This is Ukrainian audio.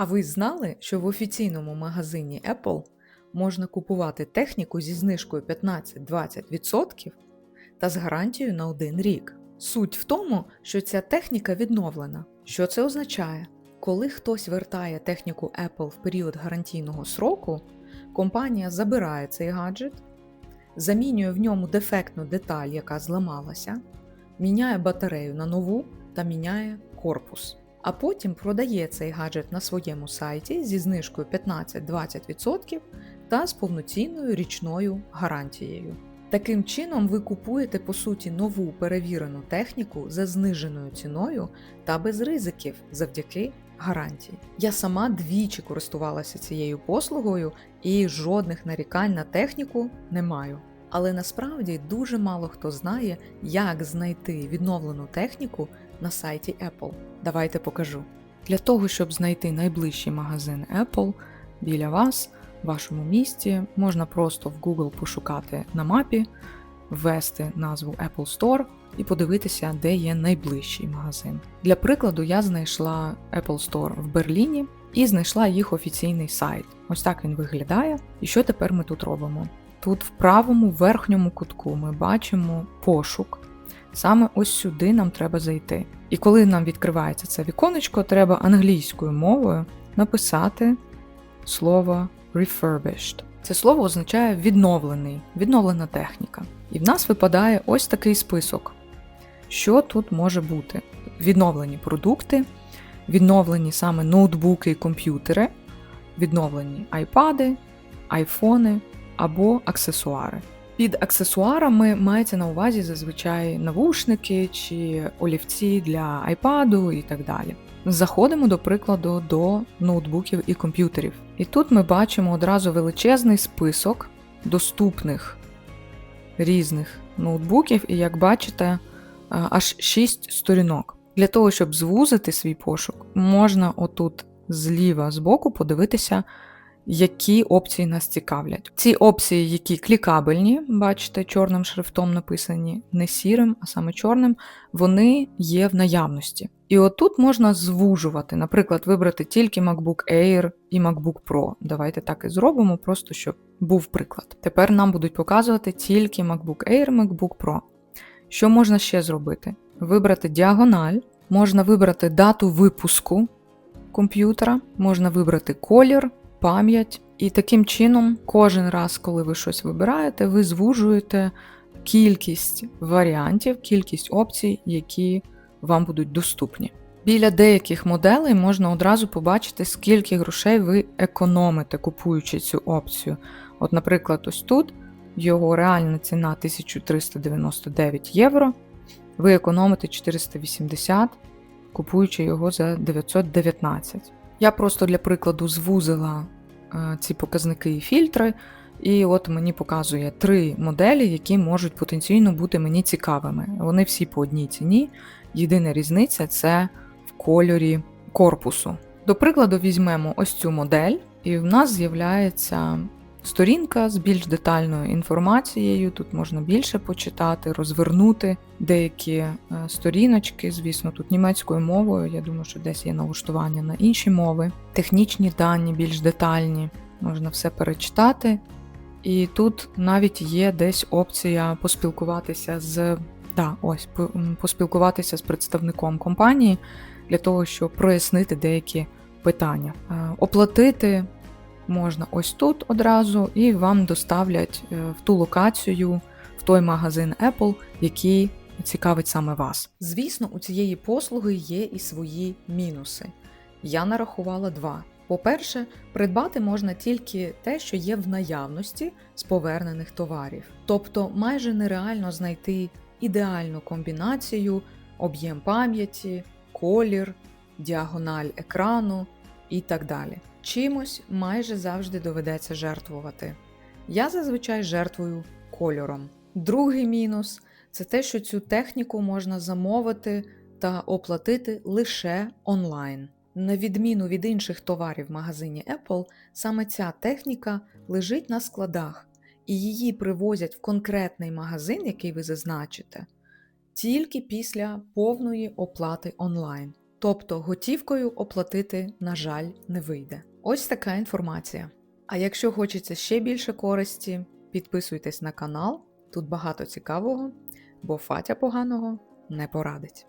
А ви знали, що в офіційному магазині Apple можна купувати техніку зі знижкою 15-20% та з гарантією на один рік? Суть в тому, що ця техніка відновлена. Що це означає? Коли хтось вертає техніку Apple в період гарантійного сроку, компанія забирає цей гаджет, замінює в ньому дефектну деталь, яка зламалася, міняє батарею на нову та міняє корпус. А потім продає цей гаджет на своєму сайті зі знижкою 15-20% та з повноцінною річною гарантією. Таким чином, ви купуєте по суті нову перевірену техніку за зниженою ціною та без ризиків завдяки гарантії. Я сама двічі користувалася цією послугою і жодних нарікань на техніку не маю. Але насправді дуже мало хто знає, як знайти відновлену техніку на сайті Apple. Давайте покажу. Для того, щоб знайти найближчий магазин Apple біля вас, в вашому місті, можна просто в Google пошукати на мапі, ввести назву Apple Store і подивитися, де є найближчий магазин. Для прикладу, я знайшла Apple Store в Берліні і знайшла їх офіційний сайт. Ось так він виглядає. І що тепер ми тут робимо? Тут в правому верхньому кутку ми бачимо пошук. Саме ось сюди нам треба зайти. І коли нам відкривається це віконечко, треба англійською мовою написати слово refurbished. Це слово означає відновлений, відновлена техніка. І в нас випадає ось такий список. Що тут може бути? Відновлені продукти, відновлені саме ноутбуки і комп'ютери, відновлені айпади, айфони або аксесуари. Під аксесуарами мається на увазі зазвичай навушники чи олівці для айпаду і так далі. Заходимо, до прикладу, до ноутбуків і комп'ютерів. І тут ми бачимо одразу величезний список доступних різних ноутбуків, і як бачите, аж 6 сторінок. Для того, щоб звузити свій пошук, можна отут зліва збоку подивитися які опції нас цікавлять. Ці опції, які клікабельні, бачите, чорним шрифтом написані, не сірим, а саме чорним, вони є в наявності. І отут можна звужувати, наприклад, вибрати тільки MacBook Air і MacBook Pro. Давайте так і зробимо, просто щоб був приклад. Тепер нам будуть показувати тільки MacBook Air, MacBook Pro. Що можна ще зробити? Вибрати діагональ, можна вибрати дату випуску комп'ютера, можна вибрати колір, пам'ять. І таким чином, кожен раз, коли ви щось вибираєте, ви звужуєте кількість варіантів, кількість опцій, які вам будуть доступні. Біля деяких моделей можна одразу побачити, скільки грошей ви економите, купуючи цю опцію. От, наприклад, ось тут його реальна ціна 1399 євро. Ви економите 480, купуючи його за 919. Я просто для прикладу звузила е, ці показники і фільтри, і от мені показує три моделі, які можуть потенційно бути мені цікавими. Вони всі по одній ціні. Єдина різниця це в кольорі корпусу. До прикладу, візьмемо ось цю модель, і в нас з'являється Сторінка з більш детальною інформацією, тут можна більше почитати, розвернути деякі е, сторіночки, звісно, тут німецькою мовою. Я думаю, що десь є налаштування на інші мови, технічні дані більш детальні, можна все перечитати. І тут навіть є десь опція поспілкуватися з да, ось, поспілкуватися з представником компанії для того, щоб прояснити деякі питання, е, оплатити можна ось тут одразу, і вам доставлять е, в ту локацію, в той магазин Apple, який цікавить саме вас. Звісно, у цієї послуги є і свої мінуси. Я нарахувала два. По-перше, придбати можна тільки те, що є в наявності з повернених товарів. Тобто майже нереально знайти ідеальну комбінацію, об'єм пам'яті, колір, діагональ екрану і так далі. Чимось майже завжди доведеться жертвувати. Я зазвичай жертвую кольором. Другий мінус це те, що цю техніку можна замовити та оплатити лише онлайн. На відміну від інших товарів в магазині Apple, саме ця техніка лежить на складах, і її привозять в конкретний магазин, який ви зазначите, тільки після повної оплати онлайн. Тобто готівкою оплатити, на жаль, не вийде. Ось така інформація. А якщо хочеться ще більше користі, підписуйтесь на канал, тут багато цікавого, бо Фатя поганого не порадить.